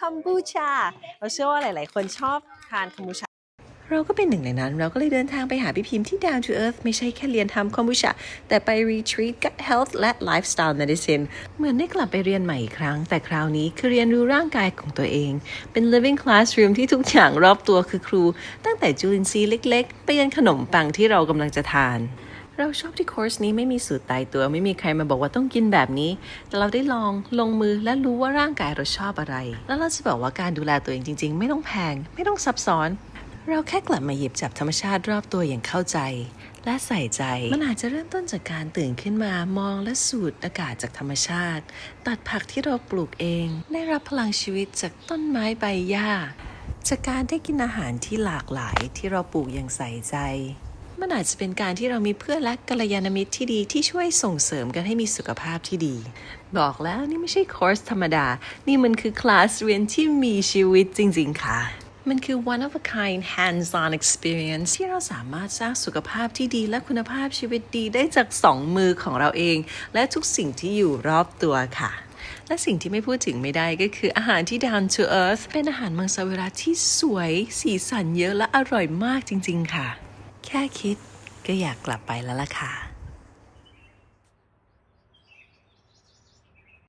คัมบูชา เราเชื่อว่าหลาย ๆ คนชอบทานคัมบูชา เราก็เป็นหนึ่งในนั้น เราก็เลยเดินทางไปหาพี่พิมพ์ที่ Down to Earth ไม่ใช่แค่เรียนทำคอมบูชา แต่ไป retreat gut health และ lifestyle medicine เหมือนได้กลับไปเรียนใหม่อีกครั้ง แต่คราวนี้คือเรียนรู้ร่างกายของตัวเอง เป็น living classroom ที่ทุกอย่างรอบตัวคือครู ตั้งแต่จุลินทรีย์เล็ก ๆ ไปยันขนมปังที่เรากำลังจะทาน เราชอบที่คอร์สนี้ไม่มีสูตรตายตัว ไม่มีใครมาบอกว่าต้องกินแบบนี้ แต่เราได้ลองลงมือและรู้ว่าร่างกายเราชอบอะไร แล้วเราจะบอกว่าการดูแลตัวเองจริง ๆ ไม่ต้องแพง ไม่ต้องซับซ้อน เราแค่กลับมาหยิบจับธรรมชาติรอบตัวอย่างเข้าใจ และใส่ใจ มันอาจจะเริ่มต้นจากการตื่นขึ้นมามองและสูดอากาศจากธรรมชาติ ตัดผักที่เราปลูกเอง ได้รับพลังชีวิตจากต้นไม้ใบหญ้าจากการได้กินอาหารที่หลากหลายที่เราปลูกอย่างใส่ใจ มันอาจจะเป็นการที่เรามีเพื่อนและกัลยาณมิตรที่ดีที่ช่วยส่งเสริมกันให้มีสุขภาพที่ดี บอกแล้วนี่ไม่ใช่คอร์สธรรมดา นี่มันคือคลาสเรียนที่มีชีวิตจริง ๆ ค่ะ มันคือ one of a kind hands-on experience ที่เราสามารถสร้างสุขภาพที่ดีและคุณภาพชีวิตดีได้จากสองมือของเราเอง และทุกสิ่งที่อยู่รอบตัวค่ะและสิ่งที่ไม่พูดถึงไม่ได้ก็คืออาหารที่ down to earth เป็นอาหารมังสวิรัตที่สวย สีสันเยอะและอร่อยมากจริง ๆ ค่ะ แค่คิดก็อยากกลับไปแล้วล่ะค่ะ